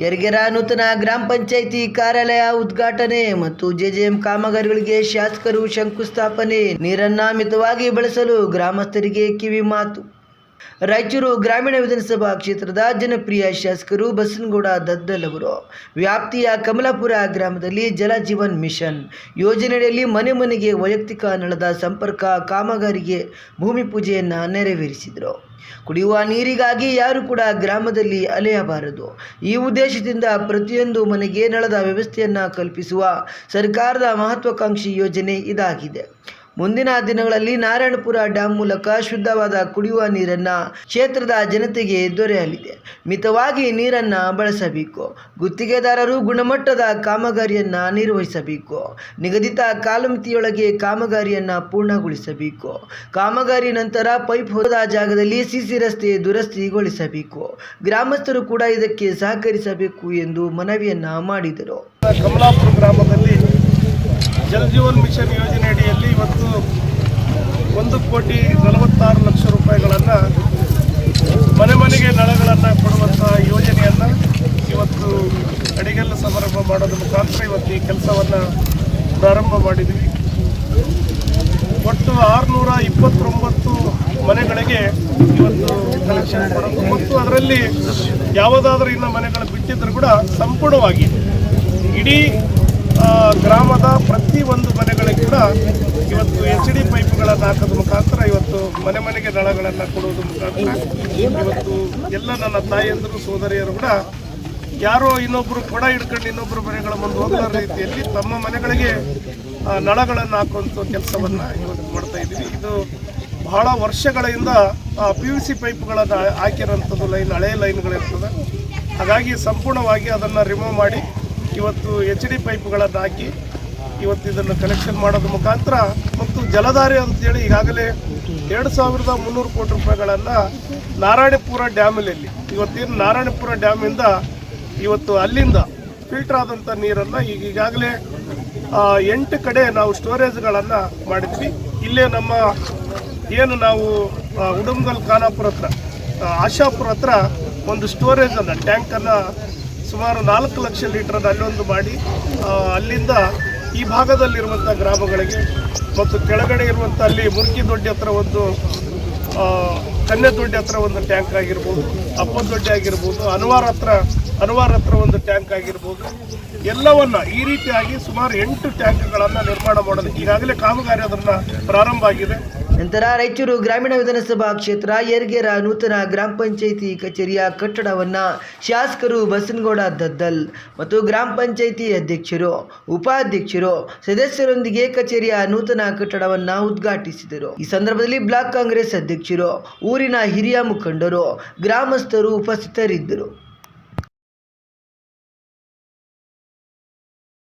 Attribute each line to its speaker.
Speaker 1: ಯರಗೆರ ನೂತನ ಗ್ರಾಮ ಪಂಚಾಯಿತಿ ಕಾರ್ಯಾಲಯ ಉದ್ಘಾಟನೆ ಮತ್ತು ಜೆಜೆಎಂ ಕಾಮಗಾರಿಗಳಿಗೆ ಶಾಸಕರು ಶಂಕುಸ್ಥಾಪನೆ ನೀರನ್ನ ಮಿತವಾಗಿ ಬಳಸಲು ಗ್ರಾಮಸ್ಥರಿಗೆ ಕಿವಿ ಮಾತು. ರಾಯಚೂರು ಗ್ರಾಮೀಣ ವಿಧಾನಸಭಾ ಕ್ಷೇತ್ರದ ಜನಪ್ರಿಯ ಶಾಸಕರು ಬಸನಗೌಡ ದದ್ದಲ್ ಅವರು. ವ್ಯಾಪ್ತಿಯ ಕಮಲಾಪುರ ಗ್ರಾಮದಲ್ಲಿ ಜಲ ಜೀವನ್ ಮಿಷನ್ ಯೋಜನೆಯಲ್ಲಿ ಮನೆ ಮನೆಗೆ ವೈಯಕ್ತಿಕ ನಳದ ಸಂಪರ್ಕ, ಕಾಮಗಾರಿಗೆ ಭೂಮಿ ಪೂಜೆಯನ್ನು ನೆರವೇರಿಸಿದರು. ಕುಡಿಯುವ ನೀರಿಗಾಗಿ ಯಾರು ಕೂಡ ಗ್ರಾಮದಲ್ಲಿ ಅಲೆಯಬಾರದು. ಈ ಉದ್ದೇಶದಿಂದ ಪ್ರತಿಯೊಂದು ಮನೆಗೆ ನಳದ ವ್ಯವಸ್ಥೆಯನ್ನು ಕಲ್ಪಿಸುವ ಸರ್ಕಾರದ ಮಹತ್ವಾಕಾಂಕ್ಷಿ ಯೋಜನೆ ಇದಾಗಿದೆ. ಮುಂದಿನ ದಿನಗಳಲ್ಲಿ ನಾರಾಯಣಪುರ ಡ್ಯಾಂ ಮೂಲಕ ಶುದ್ಧವಾದ ಕುಡಿಯುವ ನೀರನ್ನು ಕ್ಷೇತ್ರದ ಜನತೆಗೆ ದೊರೆಯಲಿದೆ. ಮಿತವಾಗಿ ನೀರನ್ನು ಬಳಸಬೇಕು. ಗುತ್ತಿಗೆದಾರರು ಗುಣಮಟ್ಟದ ಕಾಮಗಾರಿಯನ್ನು ನಿರ್ವಹಿಸಬೇಕು. ನಿಗದಿತ ಕಾಲಮಿತಿಯೊಳಗೆ ಕಾಮಗಾರಿಯನ್ನು ಪೂರ್ಣಗೊಳಿಸಬೇಕು. ಕಾಮಗಾರಿ ನಂತರ ಪೈಪ್ ಹೋದ ಜಾಗದಲ್ಲಿ ಸಿಸಿ ರಸ್ತೆ ದುರಸ್ತಿಗೊಳಿಸಬೇಕು. ಗ್ರಾಮಸ್ಥರು ಕೂಡ ಇದಕ್ಕೆ ಸಹಕರಿಸಬೇಕು ಎಂದು ಮನವಿಯನ್ನ ಮಾಡಿದರು.
Speaker 2: ಕಮಲಾಪುರ ಗ್ರಾಮದಲ್ಲಿ ಜಲ್ ಜೀವನ್ ಮಿಷನ್ ಯೋಜನೆಯಡಿಯಲ್ಲಿ ಇವತ್ತು ಒಂದು ಕೋಟಿ ನಲವತ್ತಾರು ಲಕ್ಷ ರೂಪಾಯಿಗಳನ್ನು ಮನೆ ಮನೆಗೆ ನಳಗಳನ್ನು ಕೊಡುವಂಥ ಯೋಜನೆಯನ್ನು ಇವತ್ತು ಅಡಿಗೆಲ್ಲ ಸಮಾರಂಭ ಮಾಡೋದ್ರ ಮುಖಾಂತರ ಇವತ್ತು ಈ ಕೆಲಸವನ್ನು ಪ್ರಾರಂಭ ಮಾಡಿದ್ವಿ. ಒಟ್ಟು ಆರುನೂರ ಇಪ್ಪತ್ತೊಂಬತ್ತು ಮನೆಗಳಿಗೆ ಇವತ್ತು ಕಲೆಕ್ಷನ್ ಕೊಡೋದು. ಮತ್ತು ಅದರಲ್ಲಿ ಯಾವುದಾದ್ರೂ ಇನ್ನು ಮನೆಗಳು ಬಿಟ್ಟಿದ್ರು ಕೂಡ ಸಂಪೂರ್ಣವಾಗಿ ಇಡೀ ಗ್ರಾಮದ ಪ್ರತಿ ಒಂದು ಮನೆಗಳಿಗೆ ಕೂಡ ಇವತ್ತು ಎಚ್ ಡಿ ಪೈಪ್ಗಳನ್ನು ಹಾಕೋದ್ರ ಮುಖಾಂತರ ಇವತ್ತು ಮನೆ ಮನೆಗೆ ನಳಗಳನ್ನು ಕೊಡೋದ್ರ ಮುಖಾಂತರ ಇವತ್ತು ಎಲ್ಲ ನನ್ನ ತಾಯಿಯಂದರು, ಸೋದರಿಯರು ಕೂಡ ಯಾರೋ ಇನ್ನೊಬ್ಬರು ಕೊಡ ಹಿಡ್ಕೊಂಡು ಇನ್ನೊಬ್ಬರು ಮನೆಗಳ ಮುಂದೆ ಹೋಗದ ರೀತಿಯಲ್ಲಿ ತಮ್ಮ ಮನೆಗಳಿಗೆ ನಳಗಳನ್ನು ಹಾಕುವಂಥ ಕೆಲಸವನ್ನು ಇವತ್ತು ಮಾಡ್ತಾ ಇದ್ದೀವಿ. ಇದು ಬಹಳ ವರ್ಷಗಳಿಂದ ಪಿ ಯು ಸಿ ಪೈಪ್ಗಳನ್ನು ಹಾಕಿರೋಂಥದ್ದು ಲೈನ್ ಹಳೆಯ ಲೈನ್ಗಳಿರ್ತದೆ. ಹಾಗಾಗಿ ಸಂಪೂರ್ಣವಾಗಿ ಅದನ್ನು ರಿಮೂವ್ ಮಾಡಿ ಇವತ್ತು ಎಚ್ ಡಿ ಪೈಪ್ಗಳನ್ನು ಹಾಕಿ ಇವತ್ತು ಇದನ್ನು ಕಲೆಕ್ಷನ್ ಮಾಡೋದ್ರ ಮುಖಾಂತರ ಮತ್ತು ಜಲಧಾರೆ ಅಂತೇಳಿ ಈಗಾಗಲೇ ಎರಡು ಸಾವಿರದ ಮುನ್ನೂರು ಕೋಟಿ ರೂಪಾಯಿಗಳನ್ನು ನಾರಾಯಣಪುರ ಡ್ಯಾಮಲ್ಲಿ, ಇವತ್ತೇನು ನಾರಾಯಣಪುರ ಡ್ಯಾಮಿಂದ ಇವತ್ತು ಅಲ್ಲಿಂದ ಫಿಲ್ಟರ್ ಆದಂಥ ನೀರನ್ನು ಈಗ ಈಗಾಗಲೇ ಎಂಟು ಕಡೆ ನಾವು ಸ್ಟೋರೇಜ್ಗಳನ್ನು ಮಾಡಿದ್ವಿ. ಇಲ್ಲೇ ನಮ್ಮ ಏನು ನಾವು ಉಡುಮ್ಗಲ್ ಖಾನಾಪುರ ಹತ್ರ ಆಶಾಪುರ ಹತ್ರ ಒಂದು ಸ್ಟೋರೇಜನ್ನು ಟ್ಯಾಂಕನ್ನು ಸುಮಾರು ನಾಲ್ಕು ಲಕ್ಷ ಲೀಟರ್ ಅಲ್ಲೊಂದು ಮಾಡಿ ಅಲ್ಲಿಂದ ಈ ಭಾಗದಲ್ಲಿರುವಂಥ ಗ್ರಾಮಗಳಿಗೆ ಮತ್ತು ಕೆಳಗಡೆ ಇರುವಂಥ ಅಲ್ಲಿ ಮುರ್ಕಿ ದೊಡ್ಡಿ ಹತ್ರ ಒಂದು ಕನ್ನೆ ದೊಡ್ಡಿ ಹತ್ರ ಒಂದು ಟ್ಯಾಂಕ್ ಆಗಿರ್ಬೋದು ಅಪ್ಪ ದೊಡ್ಡಿ ಆಗಿರ್ಬೋದು, ಅನುವಾರ ಹತ್ರ ಅನುವಾರ ಹತ್ರ ಒಂದು ಟ್ಯಾಂಕ್ ಆಗಿರ್ಬೋದು, ಎಲ್ಲವನ್ನ ಈ ರೀತಿಯಾಗಿ ಸುಮಾರು ಎಂಟು ಟ್ಯಾಂಕ್ಗಳನ್ನು ನಿರ್ಮಾಣ ಮಾಡೋದಕ್ಕೆ ಈಗಾಗಲೇ ಕಾಮಗಾರಿ ಅದನ್ನು ಪ್ರಾರಂಭ ಆಗಿದೆ.
Speaker 1: ನಂತರ ರಾಯಚೂರು ಗ್ರಾಮೀಣ ವಿಧಾನಸಭಾ ಕ್ಷೇತ್ರ ಯರ್ಗೆರ ನೂತನ ಗ್ರಾಮ ಪಂಚಾಯಿತಿ ಕಚೇರಿಯ ಕಟ್ಟಡವನ್ನ ಶಾಸಕರು ಬಸನಗೌಡ ದದ್ದಲ್ ಮತ್ತು ಗ್ರಾಮ ಪಂಚಾಯಿತಿ ಅಧ್ಯಕ್ಷರು, ಉಪಾಧ್ಯಕ್ಷರು ಸದಸ್ಯರೊಂದಿಗೆ ಕಚೇರಿಯ ನೂತನ ಕಟ್ಟಡವನ್ನ ಉದ್ಘಾಟಿಸಿದರು. ಈ ಸಂದರ್ಭದಲ್ಲಿ ಬ್ಲಾಕ್ ಕಾಂಗ್ರೆಸ್ ಅಧ್ಯಕ್ಷರು, ಊರಿನ ಹಿರಿಯ ಮುಖಂಡರು, ಗ್ರಾಮಸ್ಥರು ಉಪಸ್ಥಿತರಿದ್ದರು.